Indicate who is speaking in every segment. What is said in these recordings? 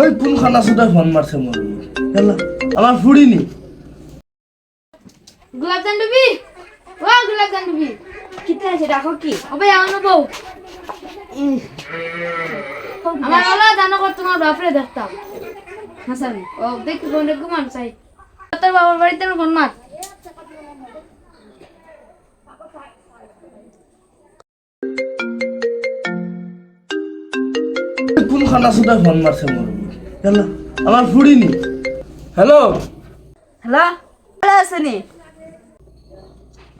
Speaker 1: ওই ফোন মারছে মোর আমার ফুড়িনি।
Speaker 2: গোলাপ জান ডুবি ও গোলাপ জান
Speaker 3: কিতে আছে দেখো কি?
Speaker 2: ওবে আমার বউ। আমার ওলা জানো কর, তোমার বাপরে দেখতাম। হাসাবি ও, দেখি কোন ঘুমান চাই তোর বাবার বাড়িতে কোন মার।
Speaker 1: খানা সুদায় ফোন মারছে মোর গেলা আমার ফুড়িনি। হ্যালো?
Speaker 3: হ্যালো? ভালো আছেনি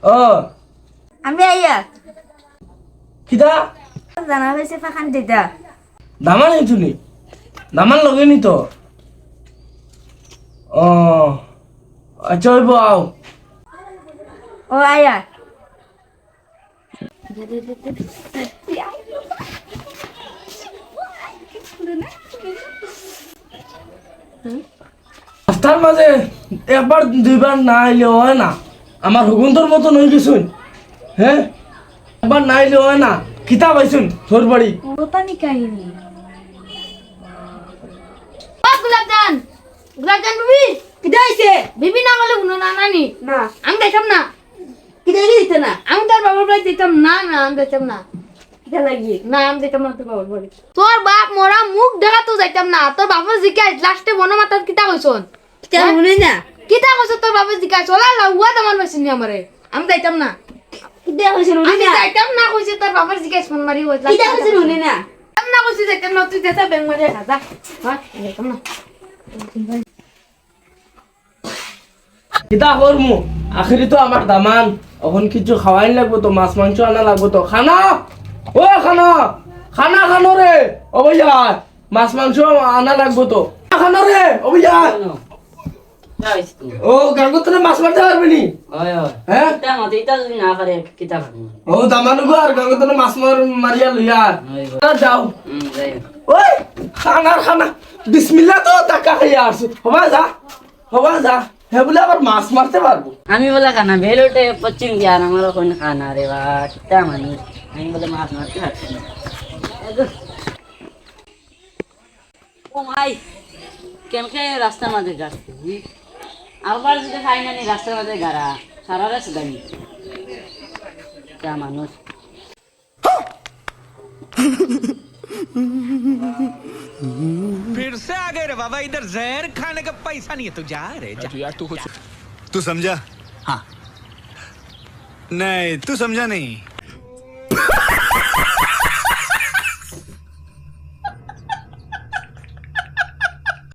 Speaker 1: ও।
Speaker 3: আমি আইয়া।
Speaker 1: কিতা
Speaker 3: জানা হয়েছে ফাঁকান দিতা
Speaker 1: দামান এইটুনি দামান লগে নি তো? ও। আচ্ছা হইব আও।
Speaker 3: ও আইয়া।
Speaker 1: রাস্তার মাঝে একবার দুইবার না আইলে হয় না। আমার হুকুন্তর মতন হয়ে গেছুন হ্যাঁ? একবার না আইলে হয় না। কিতা পাইছুন তোর বাড়ি।
Speaker 3: ওতানি কাহিনী।
Speaker 2: ও গোলাপ জান গোলাপ জান ডুবি
Speaker 3: কিতে হয়েছে
Speaker 2: বিবি না বলে শুনো না নানি?
Speaker 3: না।
Speaker 2: আমি দেখতাম না।
Speaker 3: কিতে দিতে না?
Speaker 2: আমি তোর বাবার বাড়ি দিতাম না না আমি দেখতাম না।
Speaker 3: লাগি?
Speaker 2: না আমি না তোর বাবার বাড়ি। তোর বাপ মোরা মুখ দেখা তো যাইতাম না। তোর বাবার জিকাই লাস্টে বন মাতার কিতা কইছন?
Speaker 3: কিতে শুনি না?
Speaker 2: কিতা কইছ তোর বাবার জিকাই চলা লাউয়া তোমার মেশিন আমারে আমি যাইতাম না।
Speaker 3: কিতে
Speaker 2: আমি
Speaker 3: না?
Speaker 2: যাইতাম না কইছে তোর বাবার জিকাই ফোন মারি হই
Speaker 3: কিতে হয়েছে শুনি না?
Speaker 2: যাইতাম না কইছে যাইতাম না তুই ব্যাংক মারি খাজা হয় যাইতাম না।
Speaker 1: কিতা করমু আখেরি তো আমার দামান। এখন কিছু খাওয়াই লাগবো তো মাছ মাংস আনা লাগবো তো। খানা! ও খানা! খানা খানো রে ও মাছ মাংস আনা লাগবো তো। খানো রে ও ভাইয়া ও গাঙ্গো তোরে মাছ মারতে পারবি নি? হ্যাঁ ও দামানো গো আর গাঙ্গো তোরে মাছ মার মারিয়া লইয়া। যাও। ওই খানার খানা। বিসমিল্লা তো টাকা খাইয়া আসছো। হবা যা হবা যা। হে বলে আবার মাছ মারতে পারব।
Speaker 4: আমি বলে খানা বেলোটে পশ্চিম জ্ঞান আমার কোন খানা রে বা কিতা মানুষ আমি বলে মাছ মারতে পারছি। ও ভাই কেমকে রাস্তার মাঝে যাচ্ছে? আবার যদি খাই না নি রাস্তার মাঝে গাড়া সারা রাস্তা দামি কিতা মানুষ
Speaker 5: फिर से आ गए रे बाबा इधर जहर खाने का पैसा नहीं है तू जा रे जा
Speaker 6: तू समझा हाँ नहीं तू समझा नहीं